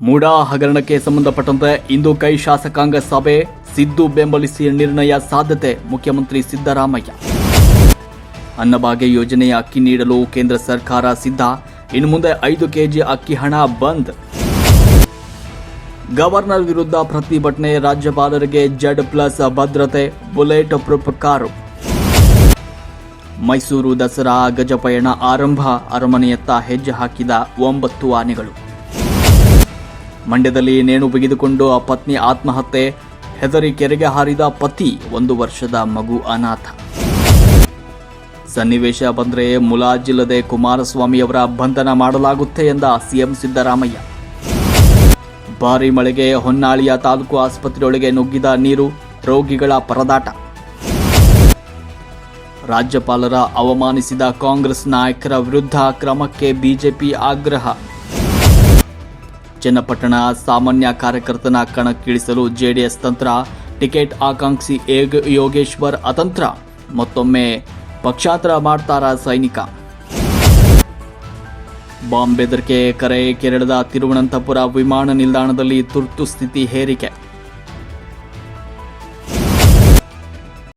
ಮೂಡಾ ಹಗರಣಕ್ಕೆ ಸಂಬಂಧಪಟ್ಟಂತೆ ಇಂದು ಕೈ ಶಾಸಕಾಂಗ ಸಭೆ ಸಿದ್ದು ಬೆಂಬಲಿಸಿ ನಿರ್ಣಯ ಸಾಧ್ಯತೆ, ಮುಖ್ಯಮಂತ್ರಿ ಸಿದ್ದರಾಮಯ್ಯ. ಅನ್ನಭಾಗ್ಯ ಯೋಜನೆಯ ಅಕ್ಕಿ ನೀಡಲು ಕೇಂದ್ರ ಸರ್ಕಾರ ಸಿದ್ಧ, ಇನ್ನು ಮುಂದೆ ಐದು ಕೆಜಿ ಅಕ್ಕಿ ಹಣ ಬಂದ್. ಗವರ್ನರ್ ವಿರುದ್ಧ ಪ್ರತಿಭಟನೆ, ರಾಜ್ಯಪಾಲರಿಗೆ ಜಡ್ ಪ್ಲಸ್ ಭದ್ರತೆ, bullet proof car. Mysuru Dasara ಗಜಪಯಣ ಆರಂಭ, ಅರಮನೆಯತ್ತ ಹೆಜ್ಜೆ ಹಾಕಿದ ಒಂಬತ್ತು ಆನೆಗಳು. ಮಂಡ್ಯದಲ್ಲಿ ನೇಣು ಬಿಗಿದುಕೊಂಡು ಆ ಪತ್ನಿ ಆತ್ಮಹತ್ಯೆ. ಹೆದರಿ ಕೆರೆಗೆ ಹಾರಿದ ಪತಿ ಒಂದು ವರ್ಷದ ಮಗು ಅನಾಥ. ಸನ್ನಿವೇಶ ಬಂದರೆ ಮುಲಾಜಿಲ್ಲದೆ ಕುಮಾರಸ್ವಾಮಿಯವರ ಬಂಧನ ಮಾಡಲಾಗುತ್ತೆ ಎಂದ ಸಿಎಂ ಸಿದ್ದರಾಮಯ್ಯ. ಭಾರಿ ಮಳೆಗೆ ಹೊನ್ನಾಳಿಯ ತಾಲೂಕು ಆಸ್ಪತ್ರೆಯೊಳಗೆ ನುಗ್ಗಿದ ನೀರು ರೋಗಿಗಳ ಪರದಾಟ. ರಾಜ್ಯಪಾಲರ ಅವಮಾನಿಸಿದ ಕಾಂಗ್ರೆಸ್ ನಾಯಕರ ವಿರುದ್ಧ ಕ್ರಮಕ್ಕೆ ಬಿಜೆಪಿ ಆಗ್ರಹ. ಚನ್ನಪಟ್ಟಣ ಸಾಮಾನ್ಯ ಕಾರ್ಯಕರ್ತನ ಕಣಕ್ಕಿಳಿಸಲು ಜೆಡಿಎಸ್ ತಂತ್ರ, ಟಿಕೆಟ್ ಆಕಾಂಕ್ಷಿ ಯೋಗೇಶ್ವರ್ ಅತಂತ್ರ. ಮತ್ತೊಮ್ಮೆ ಪಕ್ಷಾಂತರ ಮಾಡ್ತಾರ ಸೈನಿಕ? ಬಾಂಬ್ ಬೆದರಿಕೆ ಕರೆ ಕೇರಳದ ತಿರುವನಂತಪುರ ವಿಮಾನ ನಿಲ್ದಾಣದಲ್ಲಿ ತುರ್ತು ಸ್ಥಿತಿ ಹೇರಿಕೆ.